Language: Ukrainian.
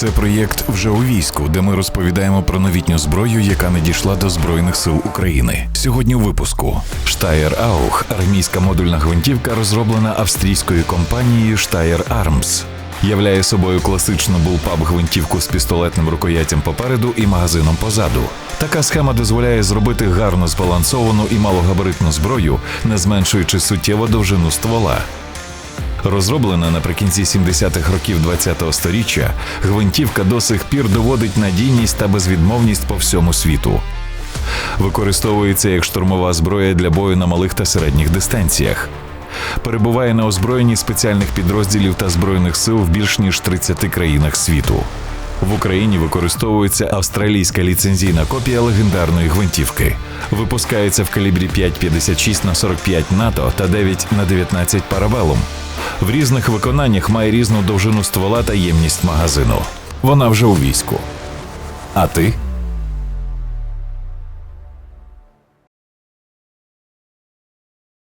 Це проєкт вже у війську, де ми розповідаємо про новітню зброю, яка надійшла до Збройних сил України. Сьогодні у випуску Штаєр Аух армійська модульна гвинтівка, розроблена австрійською компанією Штаєр Армс. Являє собою класичну булпап гвинтівку з пістолетним рукояттям попереду і магазином позаду. Така схема дозволяє зробити гарно збалансовану і малогабаритну зброю, не зменшуючи суттєво довжину ствола. Розроблена наприкінці 70-х років ХХ століття, гвинтівка до сих пір доводить надійність та безвідмовність по всьому світу. Використовується як штурмова зброя для бою на малих та середніх дистанціях. Перебуває на озброєнні спеціальних підрозділів та збройних сил в більш ніж 30 країнах світу. В Україні використовується австралійська ліцензійна копія легендарної гвинтівки. Випускається в калібрі 5,56 на 45 НАТО та 9 на 19 парабелум. В різних виконаннях має різну довжину ствола та ємність магазину. Вона вже у війську. А ти?